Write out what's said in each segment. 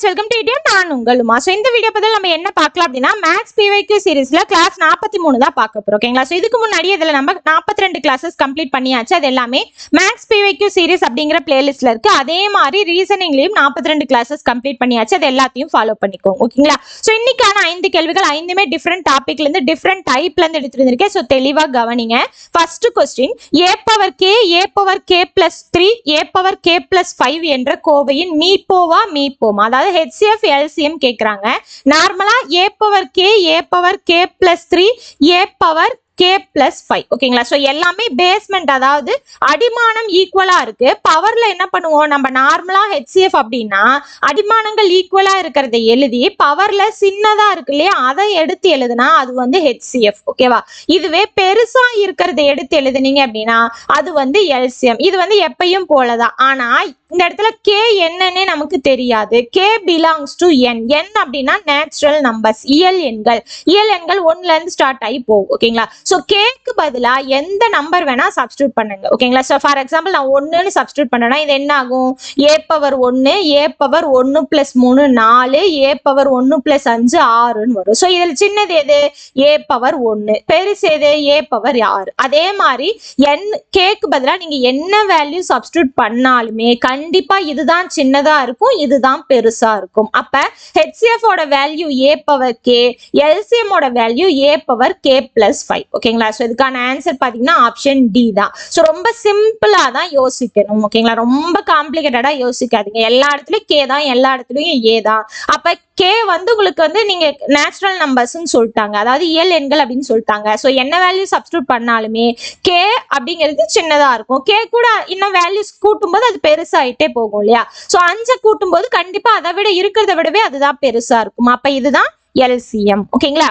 Friends welcome to இடியம் நான் உங்களுமா? So இந்த video பதில் நம்ம என்ன பார்க்கலாம் அப்படின்னா மேக்ஸ் பிவைக்யூ சீரிஸ்ல கிளாஸ் நாற்பத்தி மூணு தான் பார்க்க போகிறோம் ஓகேங்களா ஸோ இதுக்கு முன்னாடி இதில் நம்ம நாற்பத்தி ரெண்டு கிளாஸஸ் கம்ப்ளீட் பண்ணியாச்சு. அது எல்லாமே மேக்ஸ் பிவைக்யூ சீரிஸ் அப்படிங்கிற பிளேலிஸ்ட்ல இருக்கு. அதே மாதிரி ரீசனிங்லேயும் நாற்பத்தி ரெண்டு கிளாஸஸ் கம்ப்ளீட் பண்ணியாச்சு. அது எல்லாத்தையும் ஃபாலோ பண்ணிக்கோங்க. ஓகேங்களா ஸோ இன்னைக்கான ஐந்து கேள்விகள் ஐந்துமே டிஃப்ரெண்ட் டாப்பிக்லேருந்து இருந்து டிஃப்ரெண்ட் டைப்ல இருந்து ஸோ தெளிவாக கவனிங்க. First question a power k a power k plus three a power k plus five என்ற கோவையின் மீப்போவா மீப்போமா அதாவது ஹெச்சிஎஃப் எல்சிஎம் கேட்குறாங்க நார்மலா a power k a power k plus three a power k plus five ஓகேங்களா ஸோ எல்லாமே basement அதாவது அடிமானம் ஈக்குவலா இருக்கு. பவர்ல என்ன பண்ணுவோம்? நம்ம நார்மலா ஹெச்சிஎஃப் அப்படின்னா அடிமானங்கள் ஈக்குவலா இருக்கிறத எழுதி பவர்ல சின்னதா இருக்கு இல்லையா? அதை எடுத்து எழுதுனா அது வந்து ஹெச்சிஎஃப் ஓகேவா இதுவே பெருசா இருக்கிறத எடுத்து எழுதுனீங்க அப்படின்னா அது வந்து எல்சிஎம் இது வந்து எப்பயும் போலதான். ஆனா இந்த இடத்துல கே என்னன்னே நமக்கு தெரியாது. K belongs to n n அப்படின்னா நேச்சுரல் நம்பர்ஸ் இயல் எண்கள். இயல் எண்கள் ஒன்ல இருந்து ஸ்டார்ட் ஆகி போகும். ஓகேங்களா ஸோ கேக்கு பதிலா எந்த நம்பர் வேணா சப்ஸ்டியூட் பண்ணுங்க. ஓகேங்களா ஸோ ஃபார் எக்ஸாம்பிள் நான் ஒன்றுன்னு சப்ஸ்டியூட் பண்ணேன்னா இது என்ன ஆகும்? ஏ பவர் ஒன்று ஏ பவர் ஒன்று பிளஸ் மூணு நாலு ஏ பவர் ஒன்று பிளஸ் அஞ்சு ஆறுன்னு வரும். ஸோ இதில் சின்னது எது? ஏ பவர் ஒன்று பெருசு எது? ஏ பவர் ஆறு. அதே மாதிரி என் கேக்கு பதிலா நீங்க என்ன வேல்யூ சப்ஸ்டியூட் பண்ணாலுமே கண்டிப்பா இதுதான் சின்னதா இருக்கும் இதுதான் பெருசா இருக்கும். அப்ப ஹெச்சிஎஃப் ஓட value a power k LCM ஓட value a power k plus five ஓகேங்களா? ஸோ இதுக்கான ஆன்சர் பாத்தீங்கன்னா ஆப்ஷன் டி தான். ஸோ ரொம்ப சிம்பிளா தான் யோசிக்கணும் ஓகேங்களா? ரொம்ப காம்ப்ளிகேட்டடா யோசிக்காதீங்க. எல்லா இடத்துலயும் கே தான் எல்லா இடத்துலயும் ஏ தான். அப்ப கே வந்து உங்களுக்கு வந்து நீங்க நேச்சுரல் நம்பர்ஸ்னு சொல்லிட்டாங்க. அதாவது இயல் எண்கள் அப்படின்னு சொல்லிட்டாங்க. ஸோ என்ன வேல்யூ சப்ஸ்டியூட் பண்ணாலுமே கே அப்படிங்கிறது சின்னதா இருக்கும். கே கூட இன்னும் வேல்யூஸ் கூட்டும்போது அது பெருசாயிட்டே போகும் இல்லையா? ஸோ அஞ்சை கூட்டும்போது கண்டிப்பா அதை விட இருக்கிறத விடவே அதுதான் பெருசா இருக்கும். அப்ப இதுதான் எல்சிஎம் ஓகேங்களா?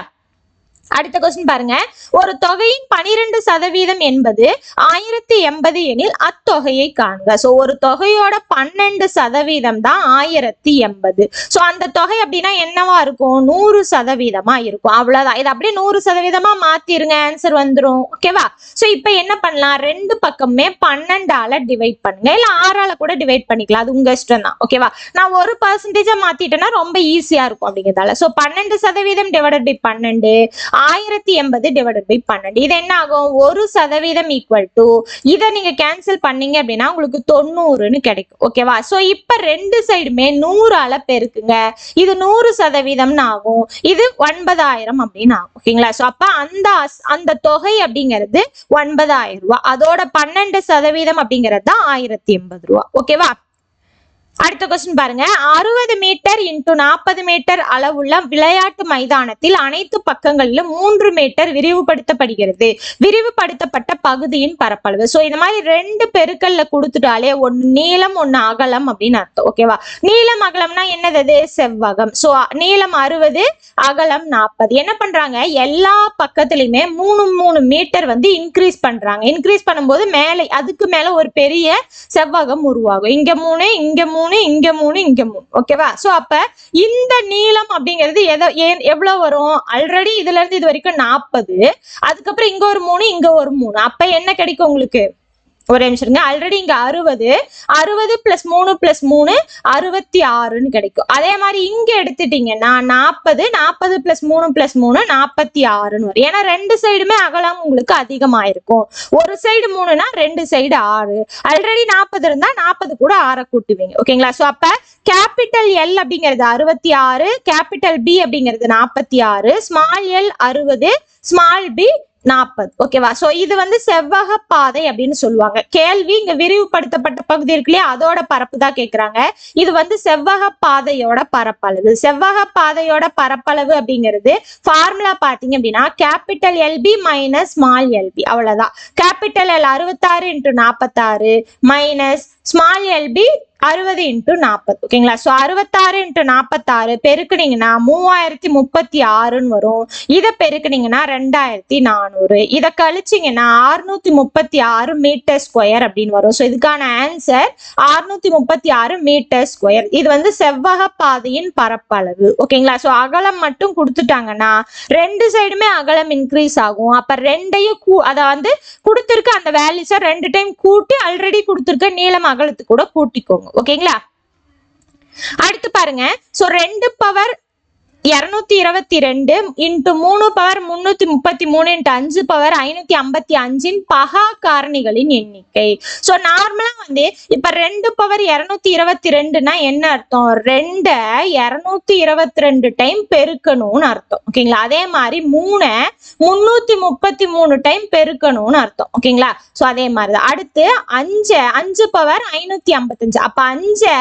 அடுத்த கொஸ்டின் பாருங்க. ஒரு தொகையின் பனிரெண்டு சதவீதம் என்பது ஆயிரத்தி எண்பது எனில் அத்தொகையை காண்க. சோ ஒரு தொகையோட பன்னெண்டு சதவீதம் தான் ஆயிரத்தி எண்பது. சோ அந்த தொகை அப்படின்னா என்னவா இருக்கும்? நூறு சதவீதமா இருக்கும். அவ்வளவுதான். இது அப்படியே நூறு சதவீதமா மாத்திருங்க. ஆன்சர் வந்துரும். ஓகேவா சோ இப்போ என்ன பண்ணலாம்? ரெண்டு பக்கமே பன்னெண்டால டிவைட் பண்ணுங்க. இல்ல ஆறால கூட டிவைட் பண்ணிக்கலாம். அது உங்க இஷ்டம் தான். ஓகேவா நான் ஒரு பர்சன்டேஜா மாத்திட்டேன்னா ரொம்ப ஈஸியா இருக்கும் அப்படிங்கிறதால. சோ பன்னெண்டு சதவீதம் டிவைடட் பை பன்னெண்டு. ஆயிரத்தி எண்பது டிவைடட் பை பன்னெண்டு. இது என்ன ஆகும்? ஒரு சதவீதம் ஈக்குவல் டு இதை நீங்க கேன்சல் பண்ணீங்க அப்படின்னா உங்களுக்கு தொண்ணூறுன்னு கிடைக்கும். ஓகேவா சோ இப்ப ரெண்டு சைடுமே நூறால பெருக்குங்க. இது நூறு சதவீதம்னு ஆகும். இது ஒன்பதாயிரம் அப்படின்னு ஆகும். ஓகேங்களா சோ அப்ப அந்த அஸ்- அந்த தொகை அப்படிங்கிறது ஒன்பதாயிரம் ரூபா அதோட பன்னெண்டு சதவீதம் அப்படிங்கிறது தான் ஆயிரத்தி எண்பது ரூபா ஓகேவா அடுத்த கொஸ்டின் பாருங்க. அறுபது மீட்டர் இன்டூ நாற்பது மீட்டர் அளவுள்ள விளையாட்டு மைதானத்தில் அனைத்து பக்கங்களிலும் மூன்று மீட்டர் விரிவுபடுத்தப்படுகிறது. விரிவுபடுத்தப்பட்ட பகுதியின் பரப்பளவு. சோ இந்த மாதிரி ரெண்டு பெருக்கல்ல கொடுத்துட்டாலே ஒன்னு நீளம் ஒன்னு அகலம் அப்படின்னு அர்த்தம். ஓகேவா நீளம் அகலம்னா என்னது செவ்வகம். சோ நீளம் அறுபது அகலம் நாற்பது. என்ன பண்றாங்க? எல்லா பக்கத்துலயுமே மூணு மூணு மீட்டர் வந்து இன்க்ரீஸ் பண்றாங்க. இன்க்ரீஸ் பண்ணும்போது மேலே அதுக்கு மேல ஒரு பெரிய செவ்வகம் உருவாகும். இங்க மூணு இங்க மூணு இங்க மூணு இங்க மூணு. ஓகேவா சோ அப்ப இந்த நீளம் அப்படிங்கிறது எதோ ஏன் எவ்வளவு வரும்? ஆல்ரெடி இதுல இருந்து இது வரைக்கும் நாற்பது அதுக்கப்புறம் இங்க ஒரு மூணு இங்க ஒரு மூணு. அப்ப என்ன கிடைக்கும் உங்களுக்கு? ஒரு நிமிஷம் இருங்க. ஆல்ரெடி இங்க அறுபது. அறுபது பிளஸ் மூணு பிளஸ் மூணு அறுபத்தி ஆறுன்னு கிடைக்கும். அதே மாதிரி இங்க எடுத்துட்டீங்கன்னா நாற்பது நாற்பது பிளஸ் மூணு பிளஸ் மூணு நாற்பத்தி ஆறுன்னு வரும். ஏன்னா ரெண்டு சைடுமே அகலம் உங்களுக்கு அதிகமாயிருக்கும். ஒரு சைடு மூணுனா ரெண்டு சைடு ஆறு. ஆல்ரெடி நாற்பது இருந்தா நாற்பது கூட ஆற கூட்டுவீங்க. ஓகேங்களா ஸோ அப்ப கேபிட்டல் எல் அப்படிங்கிறது அறுபத்தி ஆறு கேபிட்டல் பி அப்படிங்கிறது நாற்பத்தி ஆறு ஸ்மால் எல் அறுபது ஸ்மால் பி நாற்பது. ஓகேவா சோ இது வந்து செவ்வக பாதை அப்படின்னு சொல்லுவாங்க. கேள்வி இங்க விரிவுபடுத்தப்பட்ட பகுதி இருக்கு இல்லையா? அதோட பரப்பு தான் கேக்குறாங்க. இது வந்து செவ்வக பாதையோட பரப்பளவு. செவ்வக பாதையோட பரப்பளவு அப்படிங்கிறது ஃபார்முலா பாத்தீங்க அப்படின்னா capital l p minus small l p அவ்வளவுதான். கேபிட்டல் எல் அறுபத்தாறு இன்ட்டு நாற்பத்தாறு மைனஸ் ஸ்மால் எல்பி அறுபது இன்ட்டு நாற்பது ஓகேங்களா ஸோ அறுபத்தாறு இன்ட்டு நாற்பத்தாறு பெருக்குனீங்கன்னா மூவாயிரத்தி முப்பத்தி ஆறுன்னு வரும். இதை பெருக்குனீங்கன்னா ரெண்டாயிரத்தி நானூறு. இதை கழிச்சிங்கன்னா ஆறுநூத்தி முப்பத்தி ஆறு மீட்டர் ஸ்கொயர் அப்படின்னு வரும். ஸோ இதுக்கான ஆன்சர் ஆறுநூத்தி முப்பத்தி ஆறு மீட்டர் ஸ்கொயர் இது வந்து செவ்வக பாதையின் பரப்பளவு. ஓகேங்களா ஸோ அகலம் மட்டும் கொடுத்துட்டாங்கன்னா ரெண்டு சைடுமே அகலம் இன்க்ரீஸ் ஆகும். அப்போ ரெண்டையும் கூ அதை வந்து கொடுத்துருக்க அந்த வேல்யூஸை ரெண்டு டைம் கூட்டி ஆல்ரெடி கொடுத்துருக்க நீளம் அகலத்துக்கு கூட கூட்டிக்கோங்க. ஓகேங்களா? அடுத்து பாருங்க. சோ ரெண்டு பவர் இருநூத்தி இருபத்தி ரெண்டு இன்ட்டு மூணு பவர் முன்னூத்தி முப்பத்தி மூணு இன்ட்டு அஞ்சு பவர் ஐநூத்தி ஐம்பத்தி அஞ்சின் பகா காரணிகளின் எண்ணிக்கை. சோ நார்மலா வந்து இப்ப ரெண்டு பவர் இருநூத்தி இருபத்தி ரெண்டுனா என்ன அர்த்தம்? ரெண்ட இருநூத்தி இருபத்தி ரெண்டு டைம் பெருக்கணும்னு அர்த்தம். ஓகேங்களா அதே மாதிரி மூணை முன்னூத்தி முப்பத்தி மூணு டைம் பெருக்கணும்னு அர்த்தம். ஓகேங்களா சோ அதே மாதிரிதான் அடுத்து அஞ்சு அஞ்சு பவர் ஐநூத்தி ஐம்பத்தஞ்சு. அப்ப அஞ்ச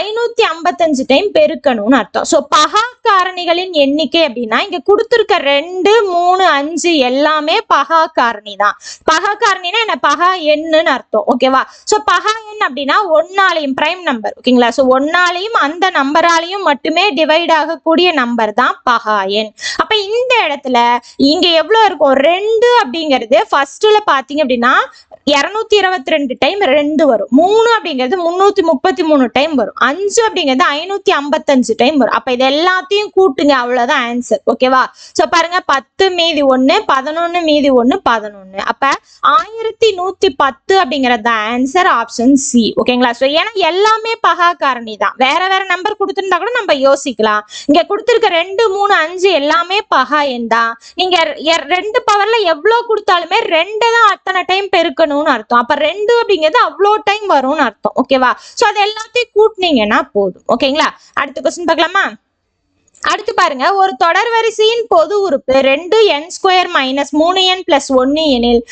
ஐநூத்தி ஐம்பத்தஞ்சு டைம் பெருக்கணும்னு அர்த்தம். சோ பகா காரணிகளின் எண்ணிக்கை அப்படின்னா இங்க கொடுத்துருக்க ரெண்டு மூணு அஞ்சு எல்லாமே பகா காரணி தான். பகா காரணினா என்ன? பகா எண்ணுன்னு அர்த்தம். ஓகேவா சோ பகா எண் அப்படின்னா ஒன்னாலையும் பிரைம் நம்பர் ஓகேங்களா சோ ஒன்னாலையும் அந்த நம்பராலையும் மட்டுமே டிவைட் ஆகக்கூடிய நம்பர் தான் பகா எண். அப்ப இந்த இடத்துல இங்க எவ்வளவு இருக்கும்? ரெண்டு அப்படிங்கிறது ஃபர்ஸ்ட்ல பாத்தீங்க அப்படின்னா இருநூத்தி இருபத்தி ரெண்டு டைம் ரெண்டு வரும். மூணு அப்படிங்கிறது முன்னூத்தி முப்பத்தி மூணு டைம் வரும். அஞ்சு அப்படிங்கிறது ஐநூத்தி ஐம்பத்தஞ்சு டைம் வரும். அப்ப இது எல்லாத்தையும் கூட்டுங்க. அவ்வளவுதான் ஆன்சர் ஓகேவா சோ பாருங்க பத்து மீதி ஒண்ணு பதினொன்னு மீதி ஒண்ணு பதினொன்னு. அப்ப ஆயிரத்தி நூத்தி பத்து அப்படிங்கறது ஆன்சர் ஆப்ஷன் சி ஓகேங்களா சோ ஏன்னா எல்லாமே பகா காரணி தான் வேற வேற நம்பர் கொடுத்துருந்தா கூட நம்ம யோசிக்கலாம். இங்க கொடுத்துருக்க ரெண்டு மூணு அஞ்சு எல்லாமே பகா எண் தான் நீங்க ரெண்டு பவர்ல எவ்வளவு கொடுத்தாலுமே ரெண்டு தான் அத்தனை டைம் பெருக்கணும்னு அர்த்தம். அப்ப ரெண்டு அப்படிங்கிறது அவ்வளோ டைம் வரும்னு அர்த்தம். ஓகேவா சோ அது எல்லாத்தையும் கூட்டினீங்கன்னா போதும். ஓகேங்களா அடுத்த கொஸ்டின் பார்க்கலாமா? அடுத்து பாருங்க. ஒரு தொடர் வரிசையின் பொது உறுப்பு ரெண்டு என் ஸ்கொயர் மைனஸ் மூணு என் பிளஸ் ஒன்னு எனில்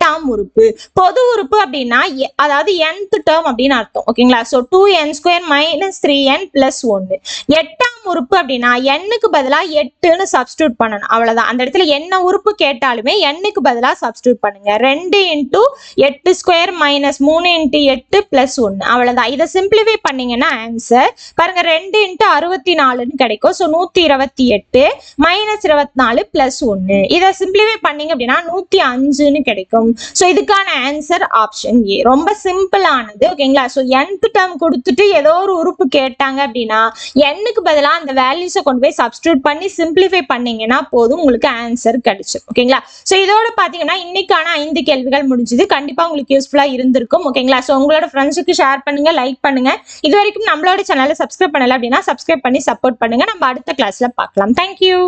எட்டாம் உறுப்பு. பொது உறுப்பு அப்படின்னா எ- அதாவது என்த் டேர்ம் அப்படின்னு அர்த்தம். ஓகேங்களா? So two n square minus three n plus ஒன்று எட்டாம் உறுப்பு அப்படின்னா எண்ணுக்கு பதிலாக எட்டுன்னு சப்ஸ்டியூட் பண்ணணும். அவ்வளோதான் அந்த இடத்துல என்ன உறுப்பு கேட்டாலுமே எண்ணுக்கு பதிலாக சப்ஸ்டியூட் பண்ணுங்க. ரெண்டு இன்ட்டு எட்டு ஸ்கொயர் மைனஸ் மூணு இன்ட்டு எட்டு பிளஸ் ஒன்று அவ்வளோதான் இதை சிம்பிளிஃபை பண்ணீங்கன்னா ஆன்சர் பாருங்க ரெண்டு இன்ட்டு அறுபத்தி நாலுன்னு கிடைக்கும். ஸோ நூற்றி இருபத்தி எட்டு மைனஸ் இருபத்தி நாலு பிளஸ் ஒன்று இதை சிம்பிளிஃபை பண்ணீங்க அப்படின்னா நூற்றி அஞ்சுன்னு கிடைக்கும். ஸோ இதுக்கான ஆன்சர் ஆப்ஷன் ஏ ரொம்ப சிம்பிளானது ஓகேங்களா ஸோ என்த் டேர்ம் கொடுத்துட்டு ஏதோ ஒரு உறுப்பு கேட்டாங்க அப்படின்னா எண்ணுக்கு பதிலாக அந்த வேல்யூஸை கொண்டு போய் சப்ஸ்டியூட் பண்ணி சிம்பிளிஃபை பண்ணீங்கன்னா போதும் உங்களுக்கு ஆன்சர் கிடைச்சிடும் ஓகேங்களா ஸோ இதோட பார்த்தீங்கன்னா இன்னைக்கான ஐந்து கேள்விகள் முடிஞ்சுது. கண்டிப்பாக உங்களுக்கு யூஸ்ஃபுல்லாக இருந்திருக்கும் ஓகேங்களா ஸோ உங்களோட ஃப்ரெண்ட்ஸுக்கு ஷேர் பண்ணுங்க லைக் பண்ணுங்க. இது வரைக்கும் நம்மளோட சேனலை சப்ஸ்கிரைப் பண்ணலை அப்படின்னா சப்ஸ்கிரைப் பண்ணி சப்போர்ட் பண்ணுங்க. நம்ம அடுத்த கிளாஸ்ல பார்க்கலாம். தேங்க்யூ